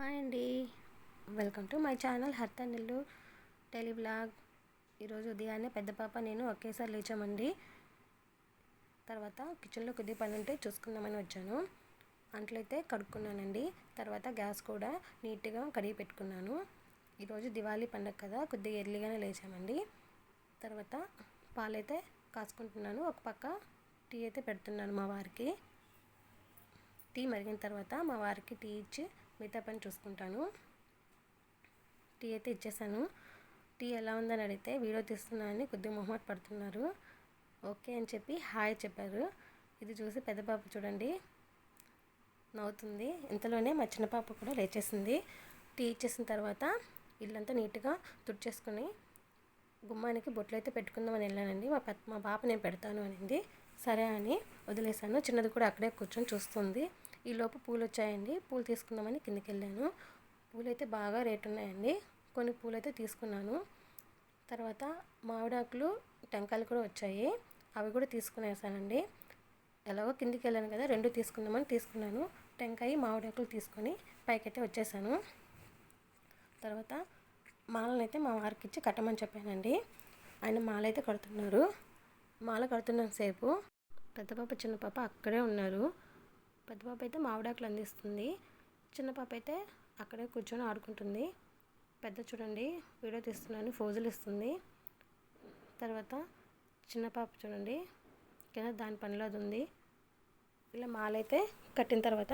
Hi అండి. Welcome to my channel హర్త నిల్లు టెలి బ్లాగ్. ఈరోజు ఉదయాన్నే పెద్ద పాప నేను ఒకేసారి లేచామండి. తర్వాత కిచెన్లో కొద్ది పని ఉంటే చూసుకుందామని వచ్చాను. అంట్లయితే కడుక్కున్నానండి. తర్వాత గ్యాస్ కూడా నీట్గా కడిగి పెట్టుకున్నాను. ఈరోజు దివాళీ పండగ కదా కొద్దిగా ఎర్లీగానే లేచామండి. తర్వాత పాలైతే కాసుకుంటున్నాను. ఒక పక్క టీ అయితే పెడుతున్నాను మా వారికి. టీ మరిగిన తర్వాత మా వారికి టీ ఇచ్చి మిగతా పని చూసుకుంటాను. టీ అయితే ఇచ్చేసాను. టీ ఎలా ఉందని అడిగితే వీడియో తీస్తున్నానని కొద్దిగా మొహమాట పడుతున్నారు. ఓకే అని చెప్పి హాయ్ చెప్పారు. ఇది చూసి పెద్ద పాప చూడండి. నవ్వుతుంది. ఇంతలోనే మా చిన్న పాప కూడా లేచేసింది. టీ ఇచ్చేసిన తర్వాత ఇల్లంతా నీట్గా తుడిచేసుకొని గుమ్మానికి బొట్లు అయితే పెట్టుకుందామని వెళ్ళానండి. మా పెద్ద మా పాప నేను పెడతాను అనింది. సరే అని వదిలేశాను. చిన్నది కూడా అక్కడే కూర్చొని చూస్తుంది. ఈ లోపు పూలు వచ్చాయండి పూలు తీసుకుందామని కిందకి వెళ్ళాను పూలు అయితే బాగా రేటు ఉన్నాయండి కొన్ని పూలు అయితే తీసుకున్నాను. తర్వాత మామిడాకులు టెంకాయలు కూడా వచ్చాయి. అవి కూడా తీసుకునేసానండి. ఎలాగో కిందికి వెళ్ళాను కదా రెండు తీసుకుందామని తీసుకున్నాను. టెంకాయ మామిడాకులు తీసుకొని పైకైతే వచ్చేసాను. తర్వాత మాలనైతే మా వారికి ఇచ్చి కట్టమని చెప్పానండి. ఆయన మాల అయితే కడుతున్నారు. మాల కడుతున్నాను సేపు పెద్ద పాప చిన్న పాప అక్కడే ఉన్నారు. పెద్ద పాప అయితే మామిడాకులు అందిస్తుంది. చిన్న పాప అయితే అక్కడే కూర్చొని ఆడుకుంటుంది. పెద్ద చూడండి వీడియో తీస్తున్నాను ఫోజులు ఇస్తుంది. తర్వాత చిన్న పాప చూడండి కింద దాని పనిలో అది ఉంది. ఇలా మాలైతే కట్టిన తర్వాత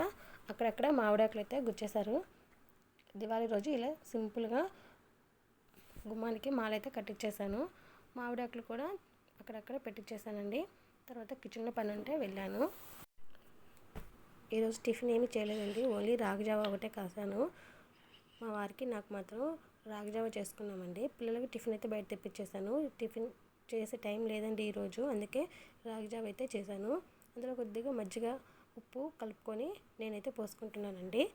అక్కడక్కడ మామిడాకులు అయితే గుచ్చేశారు. దివాళీ రోజు ఇలా సింపుల్గా గుమ్మానికి మాలైతే కట్టించేశాను మామిడాకులు కూడా అక్కడక్కడ పెట్టించేసానండి తర్వాత కిచెన్లో పని ఉంటే వెళ్ళాను. ఈరోజు టిఫిన్ ఏమీ చేయలేదండి. ఓన్లీ రాగిజావ ఒకటే కాసాను. మా వారికి నాకు మాత్రం రాగిజావ చేసుకున్నామండి. పిల్లలకి టిఫిన్ అయితే బయట తెప్పించేసాను టిఫిన్ చేసే టైం లేదండి ఈరోజు. అందుకే రాగిజావ అయితే చేశాను. అందులో కొద్దిగా మజ్జిగ ఉప్పు కలుపుకొని నేనైతే పోసుకుంటున్నానండి.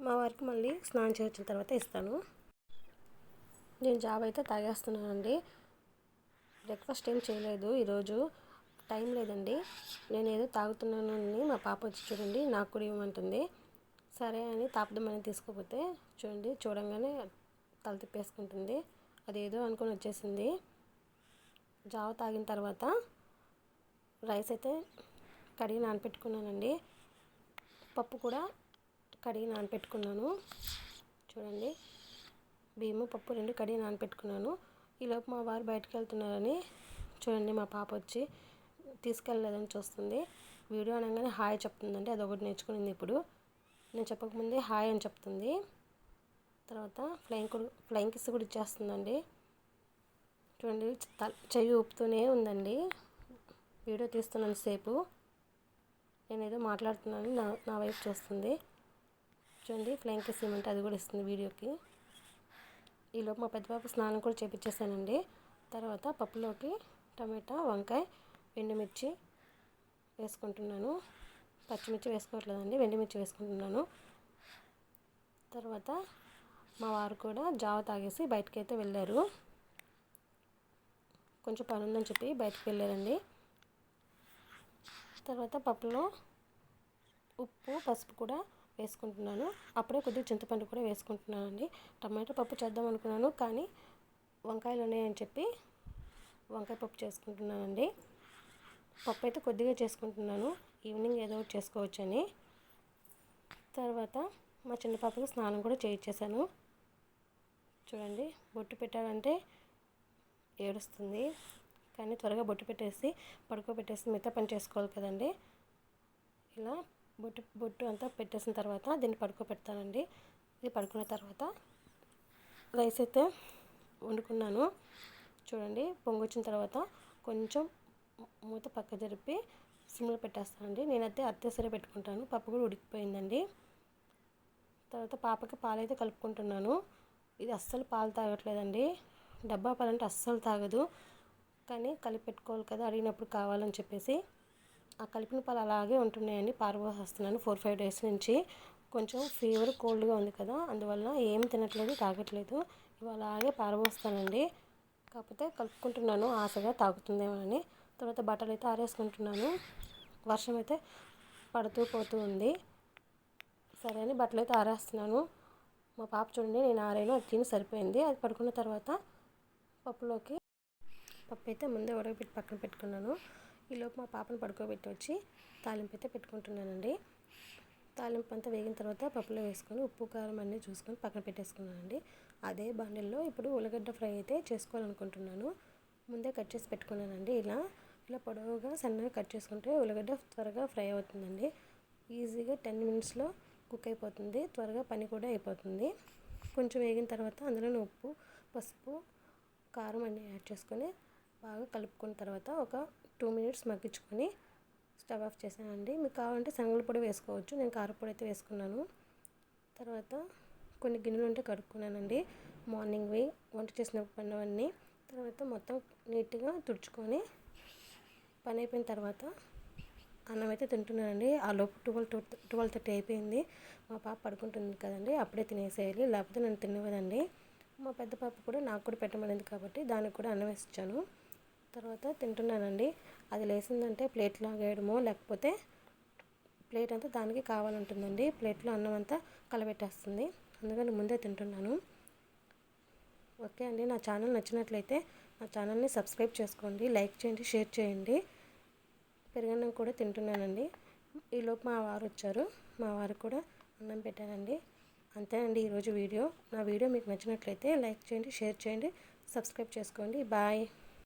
మా వారికి మళ్ళీ స్నానం చేసిన తర్వాత ఇస్తాను. నేను జాబ్ అయితే తాగేస్తున్నానండి. బ్రేక్ఫాస్ట్ ఏం చేయలేదు ఈరోజు. టైం లేదండి. నేను ఏదో తాగుతున్నాను అని మా పాప వచ్చి చూడండి నాకు కూడా ఇవ్వమంటుంది సరే అని తాపదమని తీసుకోపోతే చూడండి చూడంగానే తల తిప్పేసుకుంటుంది. అదేదో అనుకొని వచ్చేసింది. జావ తాగిన తర్వాత రైస్ అయితే కడిగి నానపెట్టుకున్నానండి. పప్పు కూడా కడిగి నానపెట్టుకున్నాను. చూడండి బియ్యము పప్పు రెండు కడిగి నానపెట్టుకున్నాను. ఈలోపు మా వారు బయటకు వెళ్తున్నారని చూడండి మా పాప వచ్చి తీసుకెళ్ళలేదని చూస్తుంది. వీడియో అనగానే హాయ్ చెప్తుందండి అదొకటి నేర్చుకునింది ఇప్పుడు. నేను చెప్పకముందే హాయ్ అని చెప్తుంది. తర్వాత ఫ్లయింగ్ కూడా ఫ్లయింగ్ కిస్ కూడా ఇచ్చేస్తుందండి. చూడండి చెయ్యి ఊపుతూనే ఉందండి. వీడియో తీస్తున్నాను సేపు నేనేదో మాట్లాడుతున్నాను నా నా వైపు చూస్తుంది. చూడండి ఫ్లైంగ్ కిస్ ఇవ్వమంటే అది కూడా ఇస్తుంది వీడియోకి. ఈలోపు మా పెద్ద పాప స్నానం కూడా చేపించేసానండి తర్వాత పప్పులోకి టమాటా వంకాయ ఎండుమిర్చి వేసుకుంటున్నాను. పచ్చిమిర్చి వేసుకోవట్లేదండి వెండిమిర్చి వేసుకుంటున్నాను. తర్వాత మా వారు కూడా జావ తాగేసి బయటకి అయితే వెళ్ళారు. కొంచెం పని ఉందని చెప్పి బయటకు వెళ్ళారండి. తర్వాత పప్పులో ఉప్పు పసుపు కూడా వేసుకుంటున్నాను. అప్పుడే కొద్దిగా చింతపండు కూడా వేసుకుంటున్నానండి. టమాటో పప్పు చేద్దాం అనుకున్నాను కానీ వంకాయలు ఉన్నాయని చెప్పి వంకాయ పప్పు చేసుకుంటున్నానండి. పప్పు అయితే కొద్దిగా చేసుకుంటున్నాను. ఈవినింగ్ ఏదో ఒకటి చేసుకోవచ్చని. తర్వాత మా చిన్న పాపకి స్నానం కూడా చేయించేసాను చూడండి బొట్టు పెట్టాలంటే ఏడుస్తుంది. కానీ త్వరగా బొట్టు పెట్టేసి పడుకోబెట్టేసి మిగతా పని చేసుకోవాలి కదండి. ఇలా బొట్టు బొట్టు అంతా పెట్టేసిన తర్వాత దీన్ని పడుకోబెడతానండి. ఇది పడుకున్న తర్వాత రైస్ అయితే వండుకున్నాను. చూడండి పొంగొచ్చిన తర్వాత కొంచెం మూత పక్క జరిపి సిమ్లో పెట్టేస్తానండి. నేనైతే అత్తేసరే పెట్టుకుంటాను. పప్పు కూడా ఉడికిపోయిందండి. తర్వాత పాపకి పాలైతే కలుపుకుంటున్నాను. ఇది అస్సలు పాలు తాగట్లేదండి. డబ్బా పాలంటే అస్సలు తాగదు. కానీ కలిపి పెట్టుకోవాలి కదా అడిగినప్పుడు కావాలని చెప్పేసి. ఆ కలిపిన పాలు అలాగే ఉంటున్నాయండి. పారబోసేస్తున్నాను ఫోర్ ఫైవ్ డేస్ నుంచి. కొంచెం ఫీవర్ కోల్డ్గా ఉంది కదా అందువల్ల ఏం తినట్లేదు తాగట్లేదు. ఇవి అలాగే పారబోస్తానండి. కాకపోతే కలుపుకుంటున్నాను. ఆశగా తాగుతుందేమోనని. తర్వాత బట్టలు అయితే ఆరేసుకుంటున్నాను. వర్షం అయితే పడుతూ పోతూ ఉంది. సరే అని బట్టలు అయితే ఆరేస్తున్నాను. మా పాప చూడండి నేను ఆరేను అది తిని సరిపోయింది. అది పడుకున్న తర్వాత పప్పులోకి పప్పు అయితే ముందే ఉడకబెట్టి పక్కన పెట్టుకున్నాను. ఈలోపు మా పాపను పడుకోబెట్టి వచ్చి తాలింపు అయితే పెట్టుకుంటున్నానండి. తాలింపు అంతా వేగిన తర్వాత పప్పులో వేసుకొని ఉప్పు కారం అన్నీ చూసుకొని పక్కన పెట్టేసుకున్నానండి. అదే బండిల్లో ఇప్పుడు ఉల్లగడ్డ ఫ్రై అయితే చేసుకోవాలనుకుంటున్నాను. ముందే కట్ చేసి పెట్టుకున్నానండి ఇలా. ఇలా పొడవుగా సన్నగా కట్ చేసుకుంటే ఉల్లిగడ్డ త్వరగా ఫ్రై అవుతుందండి. ఈజీగా టెన్ మినిట్స్లో కుక్ అయిపోతుంది. త్వరగా పని కూడా అయిపోతుంది. కొంచెం వేగిన తర్వాత అందులో ఉప్పు పసుపు కారం అన్ని యాడ్ చేసుకొని బాగా కలుపుకున్న తర్వాత ఒక టూ మినిట్స్ మగ్గించుకొని స్టవ్ ఆఫ్ చేశానండి మీకు కావాలంటే శనగల పొడి వేసుకోవచ్చు. నేను కారపొడి అయితే వేసుకున్నాను. తర్వాత కొన్ని గిన్నెలు ఉంటే కడుక్కున్నానండి. మార్నింగ్వి వంట చేసిన పనులన్నీ తర్వాత మొత్తం నీట్గా తుడుచుకొని పని అయిపోయిన తర్వాత అన్నం అయితే తింటున్నానండి. ఆ లోపు ట్వెల్వ్ ట్వెల్వ్ థర్టీ అయిపోయింది. మా పాప పడుకుంటుంది కదండి అప్పుడే తినేసేయాలి. లేకపోతే నేను తినవదండి మా పెద్ద పాప కూడా నాకు కూడా పెట్టమనింది కాబట్టి దానికి కూడా అన్నం వేసిచ్చాను. తర్వాత తింటున్నానండి. అది లేసిందంటే ప్లేట్ వేయడమో లేకపోతే ప్లేట్ అంతా దానికి కావాలంటుందండి. ప్లేట్లో అన్నం అంతా కలబెట్టేస్తుంది. అందుకని ముందే తింటున్నాను. ఓకే అండి. నా ఛానల్ నచ్చినట్లయితే నా ఛానల్ని సబ్స్క్రైబ్ చేసుకోండి. లైక్ చేయండి షేర్ చేయండి. పెరుగన్నం కూడా తింటున్నానండి. ఈలోపు మా వారు వచ్చారు. మా వారు కూడా అన్నం పెట్టానండి అంతేనండి ఈరోజు వీడియో. నా వీడియో మీకు నచ్చినట్లయితే లైక్ చేయండి షేర్ చేయండి సబ్స్క్రైబ్ చేసుకోండి. బాయ్.